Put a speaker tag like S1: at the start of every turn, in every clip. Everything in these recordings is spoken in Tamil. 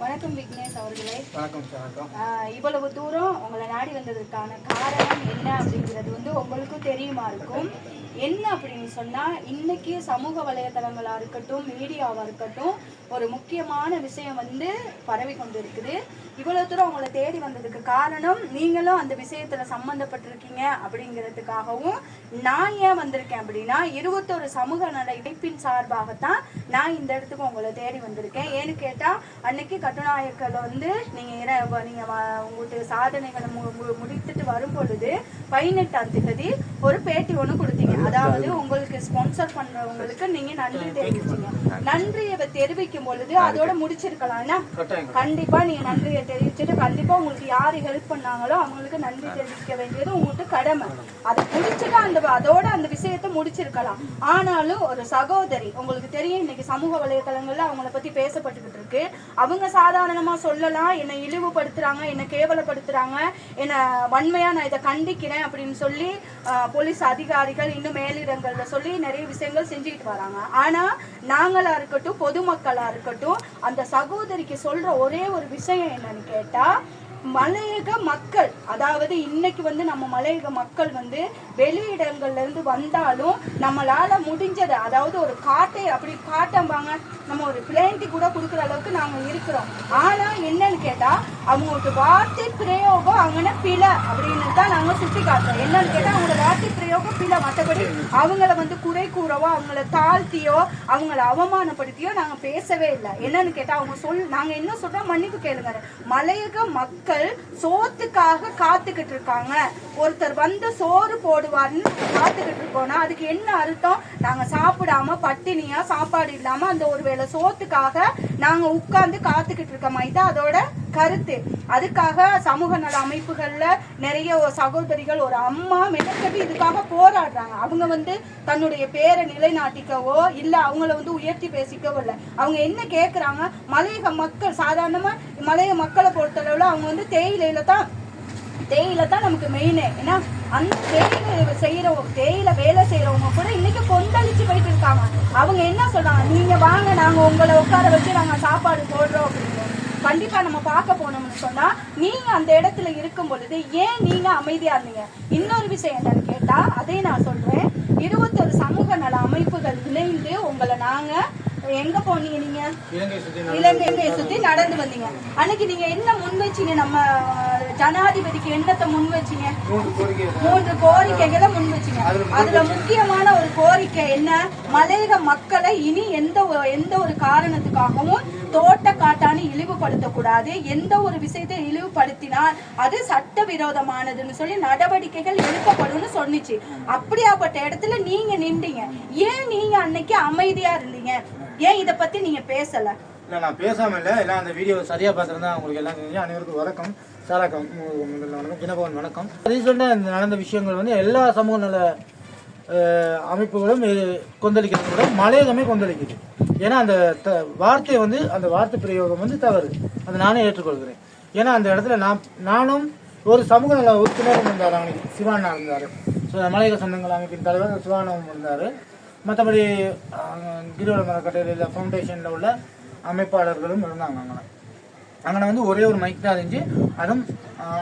S1: வணக்கம் விக்னேஷ் அவர்களே.
S2: வணக்கம்
S1: இவ்வளவு தூரம் உங்களை நாடி வந்ததற்கான காரணம் என்ன அப்படிங்கிறது வந்து உங்களுக்கும் தெரியுமா இருக்கும். என்ன அப்படின்னு சொன்னா இன்னைக்கு சமூக வலைதளங்களா இருக்கட்டும் மீடியாவா இருக்கட்டும் ஒரு முக்கியமான விஷயம் வந்து பரவி கொண்டு இருக்குது இவ்வளவு தூரம் உங்களை தேடி வந்ததுக்கு காரணம் நீங்களும் அந்த விஷயத்துல சம்பந்தப்பட்டிருக்கீங்க அப்படிங்கிறதுக்காகவும் நான் ஏன் வந்திருக்கேன் அப்படின்னா இருபத்தொரு சமூக நல இணைப்பின் சார்பாகத்தான் நான் இந்த இடத்துக்கு உங்களை தேடி வந்திருக்கேன். ஏன்னு கேட்டா அன்னைக்கு கட்டுநாயக்கல் வந்து நீங்க இர- நீங்க வ- உங்களுக்கு சாதனைகளை மு- முடித்துட்டு வரும் பொழுது பதினெட்டாம் தேதி ஒரு பேட்டி ஒண்ணு கொடுத்தீங்க. அதாவது உங்களுக்கு ஸ்பான்சர் பண்றவங்களுக்கு நீங்க நன்றி தெரிவிச்சீங்க. நன்றியை தெரிவிக்கும் பொழுது அதோட முடிச்சிருக்கலாம்னா
S2: கட்டாயம்
S1: கண்டிப்பா நீங்க நன்றியை தெரிவிச்சுட்டு கண்டிப்பா உங்களுக்கு யாரு ஹெல்ப் பண்ணாங்களோ அவங்களுக்கு நன்றி தெரிவிக்க வேண்டியது உங்களுக்கு கடமை. அதை முடிச்சுட்டு அந்த அதோட அந்த விஷயத்தை முடிச்சிருக்கலாம். ஆனாலும் ஒரு சகோதரி உங்களுக்கு தெரியும் இன்னைக்கு சமூக வலைதளங்கள்ல அவங்கள பத்தி பேசப்பட்டுக்கிட்டு இருக்கு. அவங்க சாதாரணமா சொல்லலாம் என்னை இழிவுபடுத்துறாங்க என்னை கேவலப்படுத்துறாங்க என்ன வன்மையா நான் இதை கண்டிக்கிறேன். அப்படின்னு சொல்லி போலீஸ் அதிகாரிகள் இன்னும் மேலிடங்கள்ல சொல்லி நிறைய விஷயங்கள் செஞ்சுக்கிட்டு வராங்க. ஆனா நாங்களா இருக்கட்டும் பொதுமக்களா இருக்கட்டும் அந்த சகோதரிக்கு சொல்ற ஒரே ஒரு விஷயம் என்னன்னு கேட்டா மலையக மக்கள் அதாவது இன்னைக்கு வந்து நம்ம மலையக மக்கள் வந்து வெளியிடங்கள்ல இருந்து வந்தாலும் நம்மளால முடிஞ்சதை அதாவது ஒரு காட்டை அப்படி காட்டம்பாங்க நம்ம ஒரு பிளேண்டி கூட கொடுக்குற அளவுக்கு நாங்க இருக்கிறோம். ஆனா என்னன்னு கேட்டா அவங்களுக்கு வார்த்தை பிரயோகம் அங்கன பிழை அப்படின்னு தான் நாங்க சுட்டி காட்டுறோம் என்னன்னு கேட்டா அவங்களோட வார்த்தை பிரயோகம் மற்றபடி அவங்கள வந்து குறை கூறவோ அவங்கள தாழ்த்தியோ அவங்கள அவமானப்படுத்தியோ நாங்கள் பேசவே இல்லை. என்னன்னு கேட்டால் அவங்க சொல் நாங்கள் என்ன சொல்றோம் மன்னிப்பு கேளுங்க. மலையக மக்கள் சோத்துக்காக காத்துக்கிட்டு இருக்காங்க. ஒருத்தர் வந்து சோறு போடுவார்னு காத்துக்கிட்டு இருக்கோம்னா அதுக்கு என்ன அர்த்தம்? நாங்கள் சாப்பிடாம பட்டினியா சாப்பாடு இல்லாம அந்த ஒரு வேளை சோத்துக்காக நாங்க உட்கார்ந்து காத்துக்கிட்டு இருக்க மாதிரி தான் அதோட கருத்து. அதுக்காக சமூக நல அமைப்புகள்ல நிறைய சகோதரிகள் ஒரு அம்மா மெனக்கட்டு இதுக்காக போராடுறாங்க. அவங்க வந்து தன்னுடைய பேரை நிலைநாட்டிக்கவோ இல்ல அவங்கள வந்து உயர்த்தி பேசிக்கவோ இல்லை. அவங்க என்ன கேக்குறாங்க? மலையக மக்கள் சாதாரணமா மலையக மக்களை பொறுத்தளவுல அவங்க வந்து தேயிலையில தான் தேயிலை தான் நமக்கு மெயின் ஏன்னா அந்த தேயிலை செய்யறவங்க தேயிலை வேலை செய்யறவங்க கூட இன்னைக்கு கொந்தளிச்சு போயிட்டு இருக்காங்க. அவங்க என்ன சொல்றாங்க? நீங்க வாங்க நாங்க உங்களை உட்கார வச்சு நாங்க சாப்பாடு போடுறோம் அப்படின்னு. கண்டிப்பா நம்ம பார்க்க போனோம்னு சொன்னா நீங்க அந்த இடத்துல இருக்கும் பொழுது ஏன் நீங்க அமைதியா இருந்தீங்க? இன்னொரு விஷயம் என்னன்னு கேட்டா அதே நான் சொல்றேன். இருபத்தொரு சமூக நல அமைப்புகள் இணைந்து உங்களை நாங்க எங்க போனீங்க நீங்க? இலங்கையை சுத்தி நடந்து வந்தீங்க. அன்னைக்கு நீங்க என்ன முன் வச்சீங்க? நம்ம ஜனாதிபதிக்கு என்னத்தை முன் வச்சீங்க?
S2: மூன்று கோரிக்கை
S1: மூன்று கோரிக்கைகளை முன் வச்சீங்க. அதுல முக்கியமான ஒரு கோரிக்கை என்ன? மலையக மக்களை இனி எந்த எந்த ஒரு காரணத்துக்காகவும் தோட்ட காட்டானி இழிவுபடுத்த கூடாது எந்த ஒரு விஷயத்தை இழிவுபடுத்தினால் அது சட்டவிரோதமானதுன்னு சொல்லி நடவடிக்கைகள் எடுக்கப்படும்னு சொன்னிச்சு. அப்படியாப்பட்ட இடத்துல நீங்க நின்றீங்க. ஏன் நீங்க அன்னைக்கு அமைதியா இருந்தீங்க? ஏன் இத பத்தி நீங்க பேசல?
S2: இல்லை நான் பேசாம இல்லை. எல்லாம் அந்த வீடியோ சரியாக பார்த்துருந்தா உங்களுக்கு எல்லாம் தெரிஞ்சு அனைவருக்கும் வணக்கம். சாராக்கம் வணக்கம் தினபவன் வணக்கம். அதே சொல்ல இந்த நடந்த விஷயங்கள் வந்து எல்லா சமூக நல அமைப்புகளும் கொந்தளிக்கிறது கூட மலையகமே கொந்தளிக்குது. ஏன்னா அந்த த வார்த்தை வந்து அந்த வார்த்தை பிரயோகம் வந்து தவறு. அதை நானே ஏற்றுக்கொள்கிறேன். ஏன்னா அந்த இடத்துல நான் நானும் ஒரு சமூக நல உறுப்பினரும் இருந்தார். அவனுக்கு சிவானா இருந்தார். மலையக சங்கங்கள் அமைப்பின் தலைவர் சிவானம் இருந்தார். மற்றபடி கிரிவல மரக்கட்டையில் ஃபவுண்டேஷனில் உள்ள அமைப்பாளர்களும் இருந்தாங்க அங்கே அங்கே வந்து ஒரே ஒரு மைக் தான் இருந்துச்சு. அதுவும்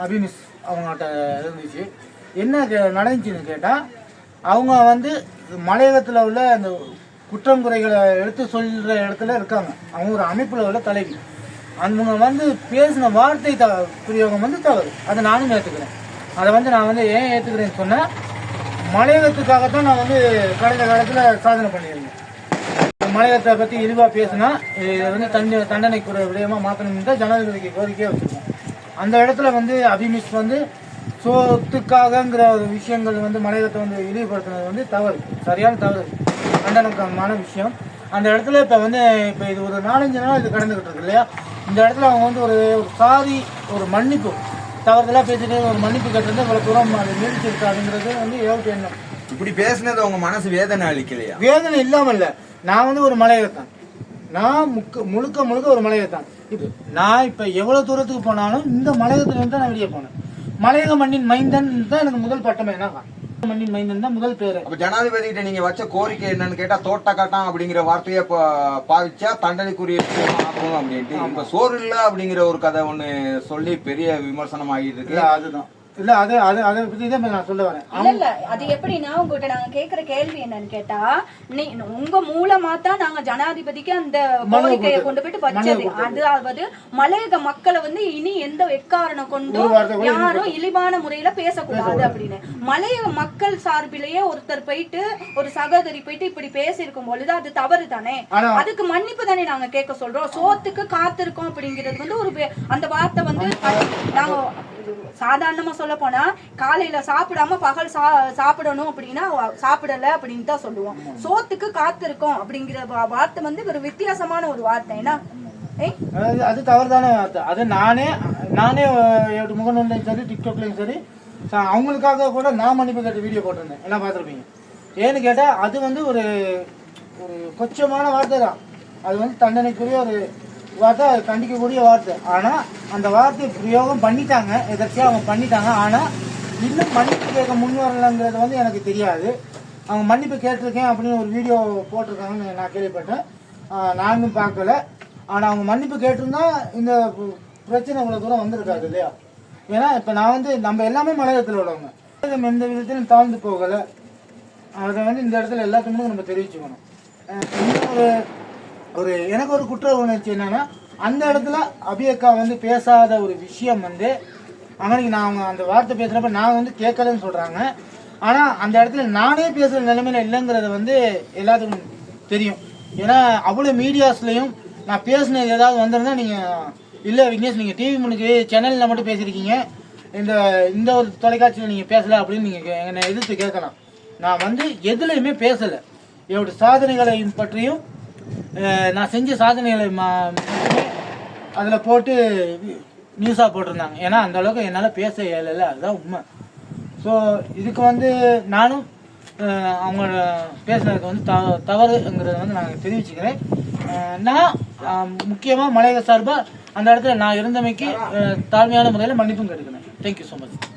S2: அபிமிஸ் அவங்கள்ட்ட இருந்துச்சு. என்ன கே- நடந்துச்சுன்னு கேட்டால் அவங்க வந்து மலையகத்தில் உள்ள அந்த குற்றம் குறைகளை எடுத்து சொல்கிற இடத்துல இருக்காங்க. அவங்க ஒரு அமைப்பில் உள்ள தலைவி. அவங்க வந்து பேசின வார்த்தை த பிரயோகம் வந்து தவறு. அதை நானும் ஏற்றுக்கிறேன் அதை வந்து நான் வந்து ஏன் ஏற்றுக்கிறேன்னு சொன்னால் சொன்னேன் மலையகத்துக்காகத்தான் நான் வந்து கடந்த காலத்தில் சாதனை பண்ணியிருந்தேன். மலையகத்தை பற்றி இழிவாக பேசினா இதை வந்து தண்டி தண்டனைக்குரிய விடயமாக மாற்றணும்னு தான் ஜனாதிபதிக்கு கோரிக்கையாக வச்சுருக்கோம் அந்த இடத்துல வந்து அபிமிஸ் வந்து சோத்துக்காகங்கிற ஒரு விஷயங்கள் வந்து மலையகத்தை வந்து இழிவுபடுத்துனது வந்து தவறு. சரியான தவறு. கண்டனமான விஷயம். அந்த இடத்துல இப்போ வந்து இப்போ இது ஒரு நாலஞ்சு நாள் இது கடந்துக்கிட்டு இருக்கு இல்லையா? இந்த இடத்துல அவங்க வந்து ஒரு ஒரு சாரி ஒரு மன்னிப்பு தவறுதலாக பேசிட்டு ஒரு மன்னிப்பு கட்டுறது இவ்வளோ தூரம் அது நீடிச்சிருக்காதுங்கிறது வந்து ஏவுட்டு எண்ணம்.
S3: இப்படி பேசுனது உங்க மனசு வேதனை அளிக்கலையா?
S2: வேதனை இல்லாம இல்ல நான் வந்து ஒரு மலையகத்தான் நான் முக்க முழுக்க முழுக்க ஒரு மலையகத்தான் இப்போ நான் இப்போ எவ்வளோ தூரத்துக்கு போனாலும் இந்த மலையகத்துல இருந்து தான் நான் வெளியே போனேன். மலையக மண்ணின் மைந்தன் தான் எனக்கு முதல் பட்டமே. என்ன மண்ணின் மைந்தன் தான் முதல் பேரு
S3: அப்ப ஜனாதிபதி கிட்ட நீங்க வச்ச கோரிக்கை என்னன்னு கேட்டா தோட்ட காட்டான் அப்படிங்கிற வார்த்தையை பாவிச்சா தண்டனைக்குரிய ஆக்கும் அப்படின்ட்டு. இப்ப சோறு இல்ல அப்படிங்கிற ஒரு கதை ஒண்ணு சொல்லி பெரிய விமர்சனம் ஆகிட்டு இருக்கு.
S2: அதுதான். இல்ல அது அது அதை பத்தி தான் நான் சொல்ல வரேன்.
S1: இல்ல இல்ல அது எப்படின்னா உங்ககிட்ட நாங்க கேக்குற கேள்வி என்னன்னு கேட்டா நீ உங்க மூலமா தான் நாங்க ஜனாதிபதிக்கு அந்த கோரிக்கையை கொண்டு போயிட்டு வச்சது. அதாவது மலையக மக்களை வந்து இனி எந்த எக்காரணம் கொண்டும் யாரும் இழிவான முறையில பேசக்கூடாது அப்படின்னு. மலையக மக்கள் சார்பிலேயே ஒருத்தர் போயிட்டு ஒரு சகோதரி போயிட்டு இப்படி பேசியிருக்கும் பொழுது அது தவறு தானே? அதுக்கு மன்னிப்பு தானே நாங்க கேட்க சொல்றோம். சோத்துக்கு காத்திருக்கோம் அப்படிங்கிறது வந்து ஒரு அந்த வார்த்தை வந்து நாங்க சாதாரணமா சொல்ல போனா காலையில சாப்பிடாம பகல் சா சாப்பிடணும் அப்படின்னா சாப்பிடலை சாப்பிடல அப்படின்னு தான் சொல்லுவோம். சோத்துக்கு காத்திருக்கோம் அப்படிங்கிற வார்த்தை வந்து ஒரு வித்தியாசமான ஒரு வார்த்தை. ஏன்னா
S2: அது அது தவறுதான வார்த்தை. அது நானே நானே என்னோட முகநூல்லையும் சரி டிக்டாக்லையும் சரி அவங்களுக்காக கூட நான் மன்னிப்பு கேட்ட வீடியோ போட்டிருந்தேன். எல்லாம் பார்த்துருப்பீங்க? ஏன்னு கேட்டால் அது வந்து ஒரு ஒரு கொச்சமான வார்த்தை தான் அது வந்து தண்டனைக்குரிய ஒரு வார்த்தை அது கண்டிக்கக்கூடிய வார்த்தை. ஆனால் அந்த வார்த்தையை பிரயோகம் பண்ணிட்டாங்க. எதர்ச்சியாக அவங்க பண்ணிட்டாங்க. ஆனால் இன்னும் மன்னிப்பு கேட்க முன் வரலங்கிறது வந்து எனக்கு தெரியாது. அவங்க மன்னிப்பு கேட்டிருக்கேன் அப்படின்னு ஒரு வீடியோ போட்டிருக்காங்கன்னு நான் கேள்விப்பட்டேன். நானும் பார்க்கல. ஆனால் அவங்க மன்னிப்பு கேட்டிருந்தா இந்த பிரச்சனை இவ்வளோ தூரம் வந்திருக்காது இல்லையா? ஏன்னா இப்போ நான் வந்து நம்ம எல்லாமே மலையத்தில் உள்ளவங்க. மலையகம் எந்த விதத்திலும் தாழ்ந்து போகலை. அதை வந்து இந்த இடத்துல எல்லாத்துக்குமே நம்ம தெரிவிச்சுக்கணும். இன்னும் ஒரு ஒரு எனக்கு ஒரு குற்ற உணர்ச்சி என்னன்னா அந்த இடத்துல அபியக்கா வந்து பேசாத ஒரு விஷயம் வந்து அவனுக்கு நான் அவங்க அந்த வார்த்தை பேசுறப்ப நான் வந்து கேட்கலன்னு சொல்றாங்க. ஆனா அந்த இடத்துல நானே பேசுற நிலைமையில இல்லைங்கிறது வந்து எல்லாத்துக்கும் தெரியும். ஏன்னா அவ்வளோ மீடியாஸ்லயும் நான் பேசினது ஏதாவது வந்திருந்தா நீங்க இல்ல விக்னேஷ் நீங்க டிவி முன்னுக்கு சேனல்ல மட்டும் பேசியிருக்கீங்க. இந்த இந்த ஒரு தொலைக்காட்சியில் நீங்க பேசல அப்படின்னு நீங்க கே- என்னை எதிர்த்து கேட்கலாம். நான் வந்து எதுலையுமே பேசல. என்னோட சாதனைகளை பற்றியும் நான் செஞ்ச சாதனைகளை மா- அதில் போட்டு நியூஸாக போட்டிருந்தாங்க. ஏன்னா அந்த அளவுக்கு என்னால் பேச இயலல. அதுதான் உண்மை. ஸோ இதுக்கு வந்து நானும் அவங்க பேசுனதுக்கு வந்து த தவறுங்கிறத வந்து நான் தெரிவிச்சுக்கிறேன். நான் முக்கியமாக மலையக சார்பாக அந்த இடத்துல நான் இருந்தமைக்கு தாழ்மையான முறையில் மன்னிப்பும் கேட்டுக்கிறேன். Thank you so much